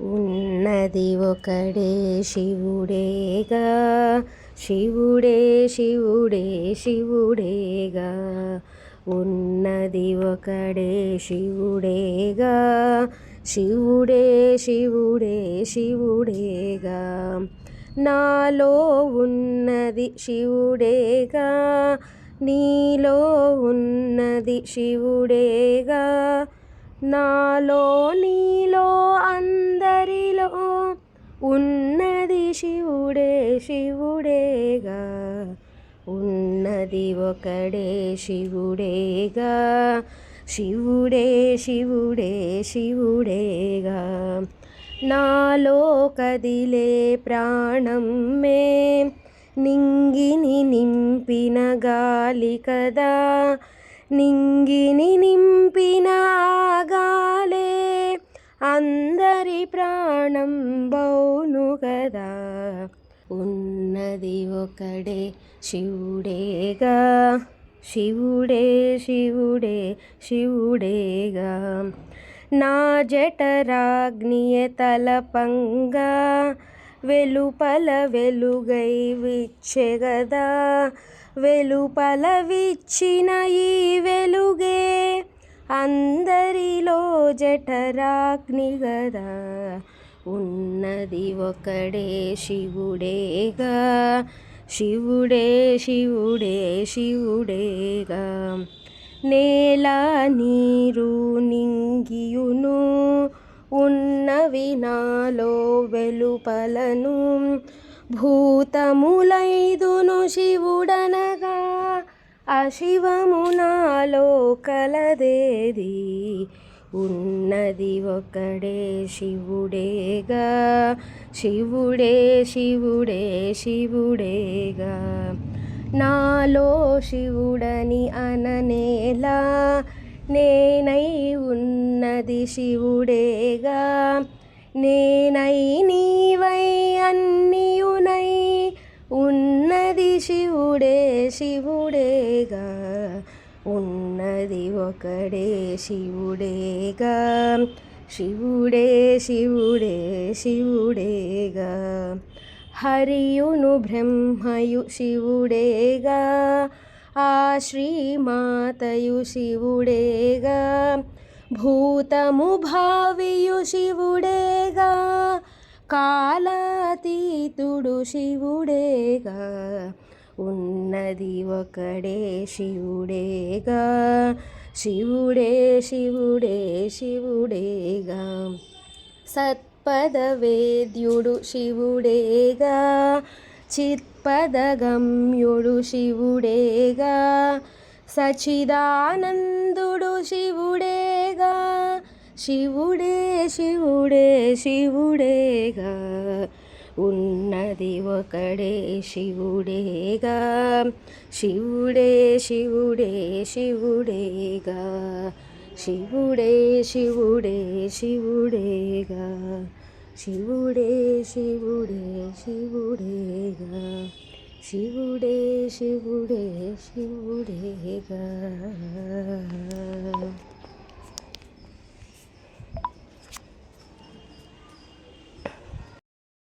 ఉన్నది ఒకడే శివుడేగా శివుడే శివుడే శివుడేగా. ఉన్నది ఒకడే శివుడేగా శివుడే శివుడే శివుడేగా. నాలో ఉన్నది శివుడేగా నీలో ఉన్నది శివుడేగా. నాలో నీలో అందరిలో ఉన్నది శివుడే శివుడేగా. ఉన్నది ఒకడే శివుడేగా. శివుడే శివుడే శివుడేగా. నాలో కదిలే ప్రాణం మే నింగిని నింపిన గాలి కదా. నింగిని ప్రాణం కదా. ఉన్నది ఒకడే శివుడేగా. శివుడే శివుడే శివుడేగా. నా జఠరాగ్నియ తలపంగా. వెలుపల వెలుగై విచ్చెగదా వెలుపల విచ్చిన ఈ వెలుగే అందరిలో జఠరాగ్ని గదా. ఉన్నది ఒకడే శివుడేగా. శివుడే శివుడే శివుడేగా. నేల నీరు నింగియును ఉన్నవి నాలో వెలుపలను. భూతములైదును శివుడనగా అశివము నాలో కలదేది. ఉన్నది ఒకడే శివుడేగా శివుడే శివుడే శివుడేగా. నాలో శివుడని అననేలా నేనై ఉన్నది శివుడేగా. నేనై నీవై అన్నియునై ఉన్నది శివుడే శివుడేగా. ఉన్నది ఒకడే శివుడేగా. శివుడే శివుడే శివుడేగా. హరియును బ్రహ్మయు శివుడేగా. ఆ శ్రీమాతయు శివుడేగా. భూతము భావియు శివుడేగా. కాలాతీతుడు శివుడేగా. ఉన్నది ఒకడే శివుడేగా. శివుడే శివుడే శివుడేగా. సత్పదవేద్యుడు శివుడేగా. చిత్పదగమ్యుడు శివుడేగా. సచిదానందుడు శివుడేగా. శివుడే శివుడే శివుడేగా. ఉన్నది ఒకడే శివుడేగా. శివుడే శివుడే శివుడేగా. శివుడే శివుడే శివుడేగా. శివుడే శివుడే శివుడేగా. శివుడే శివుడే శివుడేగా.